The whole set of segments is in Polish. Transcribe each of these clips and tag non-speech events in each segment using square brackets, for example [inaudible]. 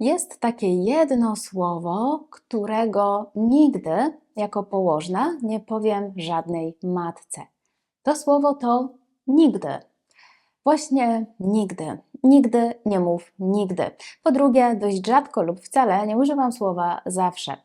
Jest takie jedno słowo, którego nigdy jako położna nie powiem żadnej matce. To słowo to nigdy. Właśnie nigdy. Nigdy nie mów nigdy. Po drugie, dość rzadko lub wcale nie używam słowa zawsze,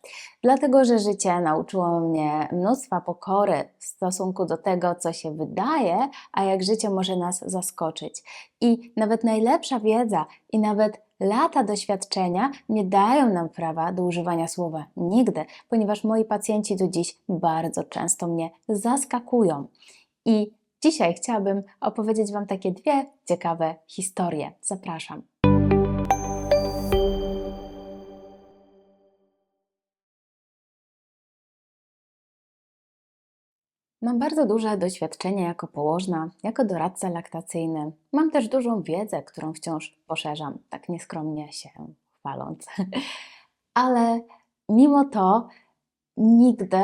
dlatego że życie nauczyło mnie mnóstwa pokory w stosunku do tego, co się wydaje, a jak życie może nas zaskoczyć. I nawet najlepsza wiedza i nawet lata doświadczenia nie dają nam prawa do używania słowa nigdy, ponieważ moi pacjenci do dziś bardzo często mnie zaskakują. I Dzisiaj chciałabym opowiedzieć Wam takie dwie ciekawe historie. Zapraszam. Mam bardzo duże doświadczenie jako położna, jako doradca laktacyjny. Mam też dużą wiedzę, którą wciąż poszerzam, tak nieskromnie się chwaląc. [laughs] Ale mimo to nigdy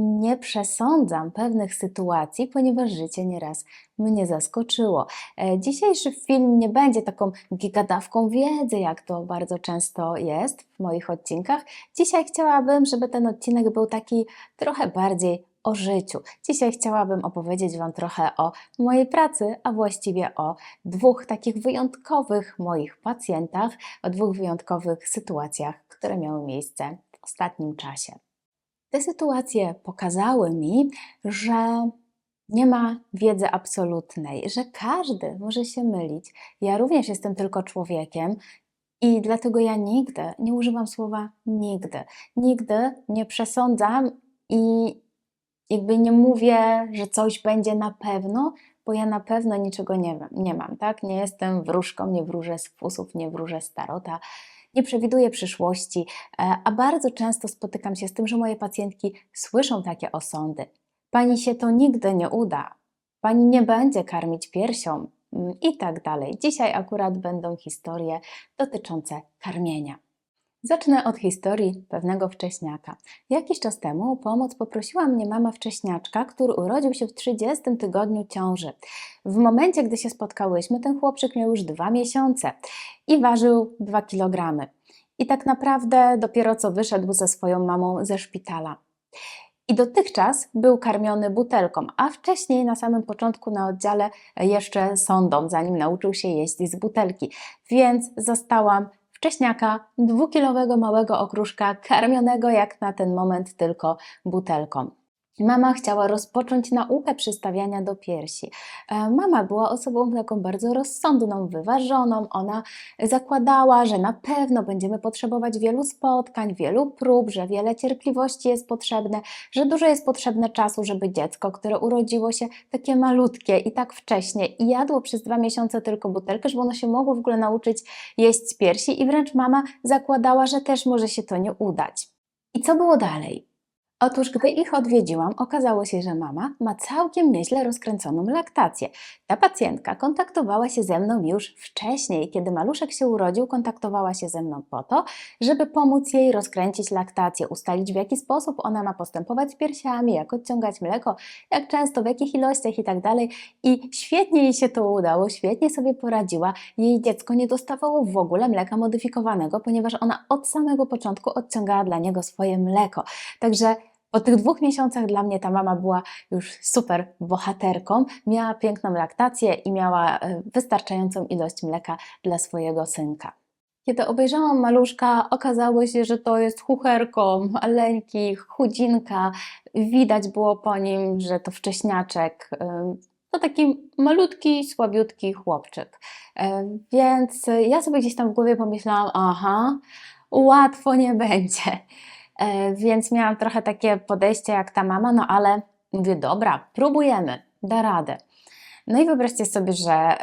nie przesądzam pewnych sytuacji, ponieważ życie nieraz mnie zaskoczyło. E, dzisiejszy film nie będzie taką gigadawką wiedzy, jak to bardzo często jest w moich odcinkach. Dzisiaj chciałabym, żeby ten odcinek był taki trochę bardziej o życiu. Dzisiaj chciałabym opowiedzieć Wam trochę o mojej pracy, a właściwie o dwóch takich wyjątkowych moich pacjentach, o dwóch wyjątkowych sytuacjach, które miały miejsce w ostatnim czasie. Te sytuacje pokazały mi, że nie ma wiedzy absolutnej, że każdy może się mylić. Ja również jestem tylko człowiekiem i dlatego ja nigdy nie używam słowa nigdy. Nigdy nie przesądzam i jakby nie mówię, że coś będzie na pewno, bo ja na pewno niczego nie, nie mam, tak? Nie jestem wróżką, nie wróżę z fusów, nie wróżę z tarota nie przewiduję przyszłości, e, a bardzo często spotykam się z tym, że moje pacjentki słyszą takie osądy. Pani się to nigdy nie uda, pani nie będzie karmić piersią mm, i tak dalej. Dzisiaj akurat będą historie dotyczące karmienia. Zacznę od historii pewnego wcześniaka. Jakiś czas temu o pomoc poprosiła mnie mama wcześniaczka, który urodził się w 30 tygodniu ciąży. W momencie, gdy się spotkałyśmy, ten chłopczyk miał już dwa miesiące i ważył 2 kg. I tak naprawdę dopiero co wyszedł ze swoją mamą ze szpitala. I dotychczas był karmiony butelką, a wcześniej na samym początku na oddziale jeszcze sondą, zanim nauczył się jeść z butelki. Więc zostałam wcześniaka, dwukilowego małego okruszka, karmionego jak na ten moment tylko butelką. Mama chciała rozpocząć naukę przystawiania do piersi. E, mama była osobą taką bardzo rozsądną, wyważoną. Ona zakładała, że na pewno będziemy potrzebować wielu spotkań, wielu prób, że wiele cierpliwości jest potrzebne, że dużo jest potrzebne czasu, żeby dziecko, które urodziło się takie malutkie i tak wcześnie i jadło przez dwa miesiące tylko butelkę, żeby ono się mogło w ogóle nauczyć jeść z piersi i wręcz mama zakładała, że też może się to nie udać. I co było dalej? Otóż, gdy ich odwiedziłam, okazało się, że mama ma całkiem nieźle rozkręconą laktację. Ta pacjentka kontaktowała się ze mną już wcześniej. Kiedy maluszek się urodził, kontaktowała się ze mną po to, żeby pomóc jej rozkręcić laktację, ustalić w jaki sposób ona ma postępować z piersiami, jak odciągać mleko, jak często, w jakich ilościach i tak. I świetnie jej się to udało, świetnie sobie poradziła. Jej dziecko nie dostawało w ogóle mleka modyfikowanego, ponieważ ona od samego początku odciągała dla niego swoje mleko. Także po tych dwóch miesiącach dla mnie ta mama była już super bohaterką, miała piękną laktację i miała e, wystarczającą ilość mleka dla swojego synka. Kiedy obejrzałam maluszka, okazało się, że to jest chucherko, maleńki, chudzinka. Widać było po nim, że to wcześniaczek, e, to taki malutki, słabiutki chłopczyk. E, więc ja sobie gdzieś tam w głowie pomyślałam, aha, łatwo nie będzie. E, więc miałam trochę takie podejście jak ta mama, no ale mówię, dobra, próbujemy, da radę. No i wyobraźcie sobie, że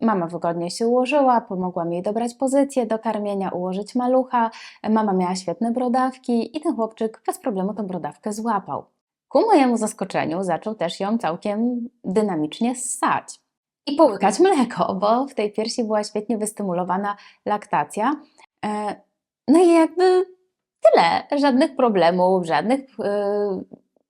mama wygodnie się ułożyła, pomogła mi dobrać pozycję do karmienia, ułożyć malucha. Mama miała świetne brodawki i ten chłopczyk bez problemu tą brodawkę złapał. Ku mojemu zaskoczeniu zaczął też ją całkiem dynamicznie ssać i połykać mleko, bo w tej piersi była świetnie wystymulowana laktacja. E, no i jakby tyle. Żadnych problemów, żadnych yy,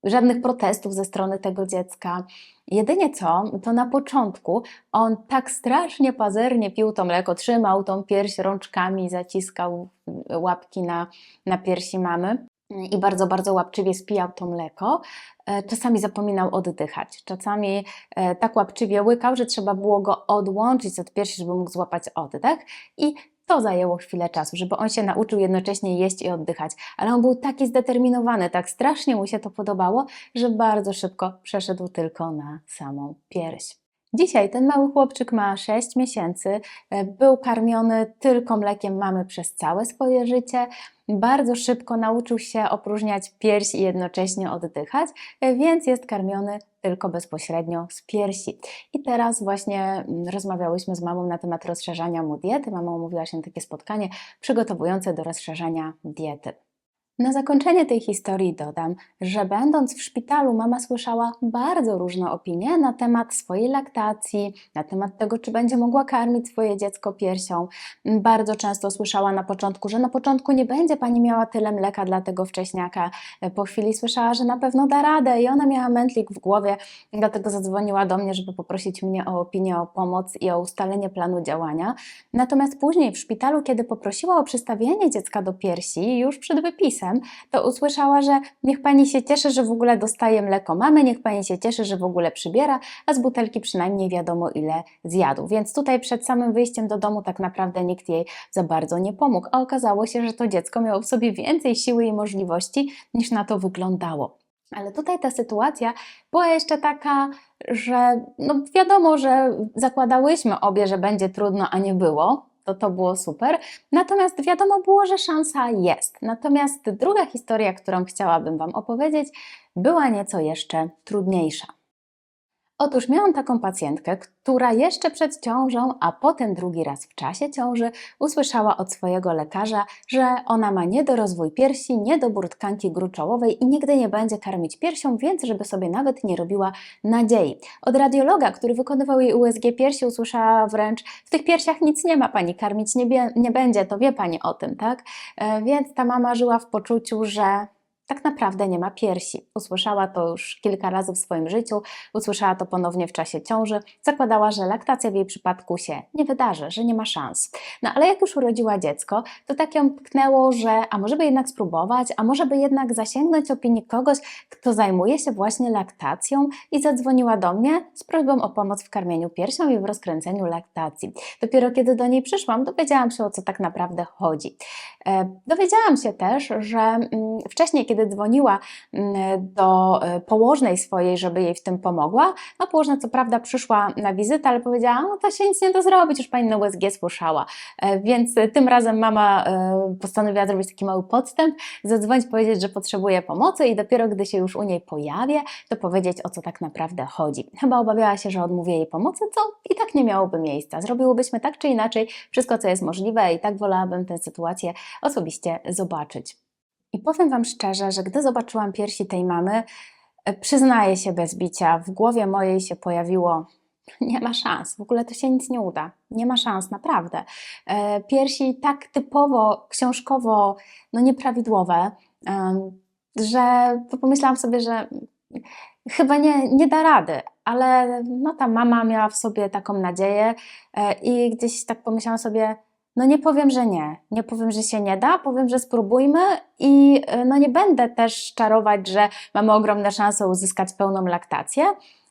żadnych protestów ze strony tego dziecka. Jedynie co, to na początku on tak strasznie pazernie pił to mleko, trzymał tą pierś rączkami, zaciskał łapki na, na piersi mamy i bardzo, bardzo łapczywie spijał to mleko. E, Czasami zapominał oddychać, czasami e, tak łapczywie łykał, że trzeba było go odłączyć od piersi, żeby mógł złapać oddech i to zajęło chwilę czasu, żeby on się nauczył jednocześnie jeść i oddychać, ale on był taki zdeterminowany, tak strasznie mu się to podobało, że bardzo szybko przeszedł tylko na samą pierś. Dzisiaj ten mały chłopczyk ma 6 miesięcy, e, był karmiony tylko mlekiem mamy przez całe swoje życie. Bardzo szybko nauczył się opróżniać pierś i jednocześnie oddychać, e, więc jest karmiony tylko bezpośrednio z piersi. I teraz właśnie mm, rozmawiałyśmy z mamą na temat rozszerzania mu diety. Mama umówiła się na takie spotkanie przygotowujące do rozszerzania diety. Na zakończenie tej historii dodam, że będąc w szpitalu, mama słyszała bardzo różne opinie na temat swojej laktacji, na temat tego, czy będzie mogła karmić swoje dziecko piersią. Bardzo często słyszała na początku, że na początku nie będzie pani miała tyle mleka dla tego wcześniaka. Po chwili słyszała, że na pewno da radę i ona miała mętlik w głowie, dlatego zadzwoniła do mnie, żeby poprosić mnie o opinię, o pomoc i o ustalenie planu działania. Natomiast później w szpitalu, kiedy poprosiła o przystawienie dziecka do piersi, już przed wypisem, to usłyszała, że niech pani się cieszy, że w ogóle dostaje mleko mamy, niech pani się cieszy, że w ogóle przybiera, a z butelki przynajmniej wiadomo ile zjadł. Więc tutaj przed samym wyjściem do domu tak naprawdę nikt jej za bardzo nie pomógł, a okazało się, że to dziecko miało w sobie więcej siły i możliwości niż na to wyglądało. Ale tutaj ta sytuacja była jeszcze taka, że no wiadomo, że zakładałyśmy obie, że będzie trudno, a nie było to to było super. Natomiast wiadomo było, że szansa jest. Natomiast druga historia, którą chciałabym Wam opowiedzieć, była nieco jeszcze trudniejsza. Otóż miałam taką pacjentkę, która jeszcze przed ciążą, a potem drugi raz w czasie ciąży, usłyszała od swojego lekarza, że ona ma niedorozwój piersi, niedobór tkanki gruczołowej i nigdy nie będzie karmić piersią, więc żeby sobie nawet nie robiła nadziei. Od radiologa, który wykonywał jej USG piersi, usłyszała wręcz: W tych piersiach nic nie ma, pani karmić nie, nie będzie, to wie pani o tym, tak? E, więc ta mama żyła w poczuciu, że tak naprawdę nie ma piersi. Usłyszała to już kilka razy w swoim życiu, usłyszała to ponownie w czasie ciąży, zakładała, że laktacja w jej przypadku się nie wydarzy, że nie ma szans. No ale jak już urodziła dziecko, to tak ją tknęło, że a może by jednak spróbować, a może by jednak zasięgnąć opinii kogoś, kto zajmuje się właśnie laktacją i zadzwoniła do mnie z prośbą o pomoc w karmieniu piersią i w rozkręceniu laktacji. Dopiero kiedy do niej przyszłam, dowiedziałam się o co tak naprawdę chodzi. E, dowiedziałam się też, że mm, wcześniej, kiedy dzwoniła mm, do e, położnej swojej, żeby jej w tym pomogła, no położna co prawda przyszła na wizytę, ale powiedziała, no to się nic nie da zrobić, już pani na USG słyszała. E, więc tym razem mama postanowiła zrobić taki mały podstęp, zadzwonić, powiedzieć, że potrzebuje pomocy i dopiero gdy się już u niej pojawię, to powiedzieć o co tak naprawdę chodzi. Chyba obawiała się, że odmówię jej pomocy, co i tak nie miałoby miejsca. Zrobiłybyśmy tak czy inaczej wszystko, co jest możliwe i tak wolałabym tę sytuację osobiście zobaczyć. I powiem Wam szczerze, że gdy zobaczyłam piersi tej mamy, e, przyznaję się bez bicia, w głowie mojej się pojawiło [laughs] nie ma szans, w ogóle to się nic nie uda. Nie ma szans, naprawdę. E, piersi tak typowo, książkowo, no nieprawidłowe, że pomyślałam sobie, że chyba nie, nie da rady, ale no ta mama miała w sobie taką nadzieję e, i gdzieś tak pomyślałam sobie, no nie powiem, że nie. Nie powiem, że się nie da, powiem, że spróbujmy i e, no nie będę też czarować, że mamy ogromne szanse uzyskać pełną laktację,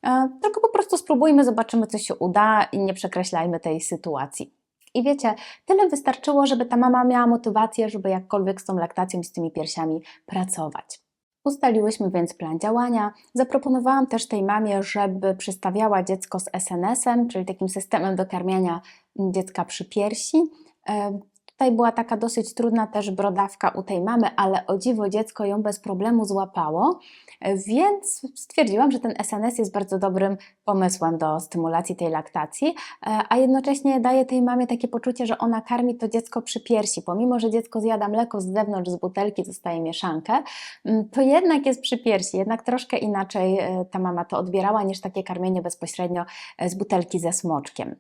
e, tylko po prostu spróbujmy, zobaczymy, co się uda i nie przekreślajmy tej sytuacji. I wiecie, tyle wystarczyło, żeby ta mama miała motywację, żeby jakkolwiek z tą laktacją i z tymi piersiami pracować. Ustaliłyśmy więc plan działania. Zaproponowałam też tej mamie, żeby przystawiała dziecko z SNS-em, czyli takim systemem do karmiania dziecka przy piersi. E, tutaj była taka dosyć trudna też brodawka u tej mamy, ale o dziwo dziecko ją bez problemu złapało, e, więc stwierdziłam, że ten SNS jest bardzo dobrym pomysłem do stymulacji tej laktacji, e, a jednocześnie daje tej mamie takie poczucie, że ona karmi to dziecko przy piersi. Pomimo, że dziecko zjada mleko z zewnątrz, z butelki, dostaje mieszankę, to jednak jest przy piersi, jednak troszkę inaczej ta mama to odbierała niż takie karmienie bezpośrednio z butelki ze smoczkiem.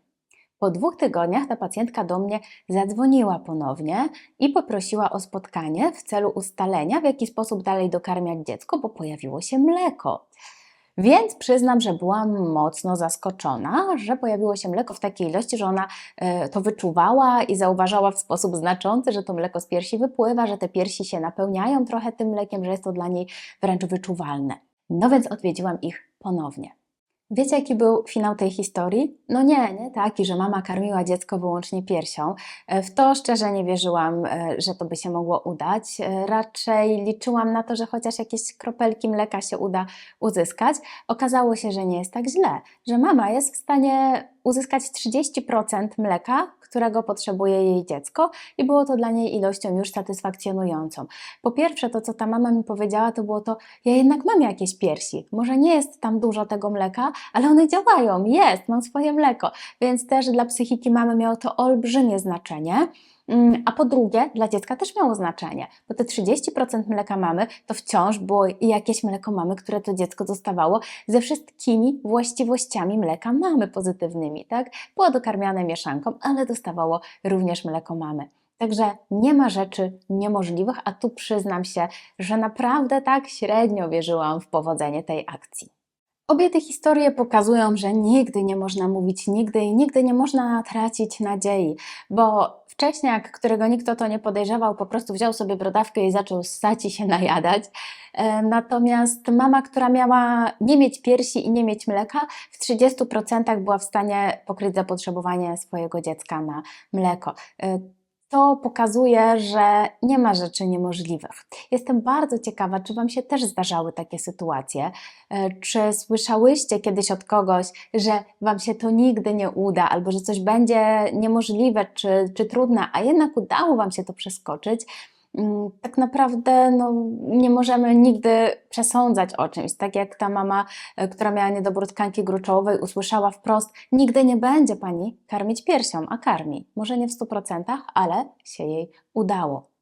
Po dwóch tygodniach ta pacjentka do mnie zadzwoniła ponownie i poprosiła o spotkanie w celu ustalenia, w jaki sposób dalej dokarmiać dziecko, bo pojawiło się mleko. Więc przyznam, że byłam mocno zaskoczona, że pojawiło się mleko w takiej ilości, że ona e, to wyczuwała i zauważała w sposób znaczący, że to mleko z piersi wypływa, że te piersi się napełniają trochę tym mlekiem, że jest to dla niej wręcz wyczuwalne. No więc odwiedziłam ich ponownie. Wiecie, jaki był finał tej historii? No nie, nie taki, że mama karmiła dziecko wyłącznie piersią. E, W to szczerze nie wierzyłam, e, że to by się mogło udać. E, Raczej liczyłam na to, że chociaż jakieś kropelki mleka się uda uzyskać. Okazało się, że nie jest tak źle, że mama jest w stanie uzyskać 30% mleka, którego potrzebuje jej dziecko, i było to dla niej ilością już satysfakcjonującą. Po pierwsze, to co ta mama mi powiedziała, to było to, ja jednak mam jakieś piersi. Może nie jest tam dużo tego mleka, ale one działają, jest, mam swoje mleko. Więc też dla psychiki mamy miało to olbrzymie znaczenie. Mm, A po drugie, dla dziecka też miało znaczenie, bo te 30% mleka mamy to wciąż było jakieś mleko mamy, które to dziecko dostawało ze wszystkimi właściwościami mleka mamy pozytywnymi, tak? Było dokarmiane mieszanką, ale dostawało również mleko mamy. Także nie ma rzeczy niemożliwych, a tu przyznam się, że naprawdę tak średnio wierzyłam w powodzenie tej akcji. Obie te historie pokazują, że nigdy nie można mówić nigdy i nigdy nie można tracić nadziei, bo wcześniak, którego nikt o to nie podejrzewał, po prostu wziął sobie brodawkę i zaczął ssać i się najadać. E, Natomiast mama, która miała nie mieć piersi i nie mieć mleka, w 30% była w stanie pokryć zapotrzebowanie swojego dziecka na mleko. To pokazuje, że nie ma rzeczy niemożliwych. Jestem bardzo ciekawa, czy Wam się też zdarzały takie sytuacje. E, Czy słyszałyście kiedyś od kogoś, że Wam się to nigdy nie uda, albo że coś będzie niemożliwe czy, czy trudne, a jednak udało Wam się to przeskoczyć? Mm, Tak naprawdę no, nie możemy nigdy przesądzać o czymś. Tak jak ta mama, e, która miała niedobór tkanki gruczołowej, usłyszała wprost: Nigdy nie będzie pani karmić piersią, a karmi. Może nie w 100%, ale się jej udało.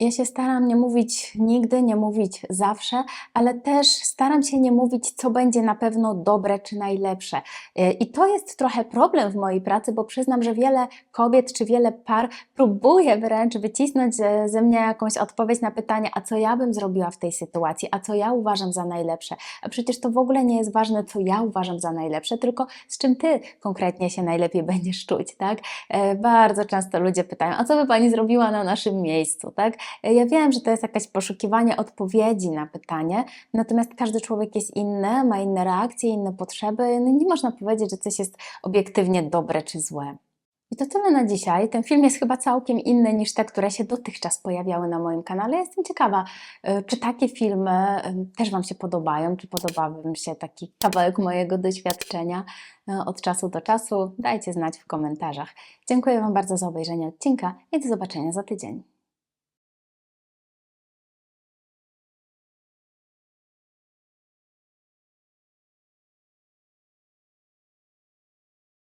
Ja się staram nie mówić nigdy, nie mówić zawsze, ale też staram się nie mówić, co będzie na pewno dobre czy najlepsze. E, I to jest trochę problem w mojej pracy, bo przyznam, że wiele kobiet czy wiele par próbuje wręcz wycisnąć ze, ze mnie jakąś odpowiedź na pytanie, a co ja bym zrobiła w tej sytuacji, a co ja uważam za najlepsze. A przecież to w ogóle nie jest ważne, co ja uważam za najlepsze, tylko z czym ty konkretnie się najlepiej będziesz czuć, tak? E, Bardzo często ludzie pytają, a co by pani zrobiła na naszym miejscu, tak? Ja wiem, że to jest jakieś poszukiwanie odpowiedzi na pytanie, natomiast każdy człowiek jest inny, ma inne reakcje, inne potrzeby. No nie można powiedzieć, że coś jest obiektywnie dobre czy złe. I to tyle na dzisiaj. Ten film jest chyba całkiem inny niż te, które się dotychczas pojawiały na moim kanale. Jestem ciekawa, y, czy takie filmy y, też Wam się podobają, czy podobałby Wam się taki kawałek mojego doświadczenia od czasu do czasu. Dajcie znać w komentarzach. Dziękuję Wam bardzo za obejrzenie odcinka i do zobaczenia za tydzień.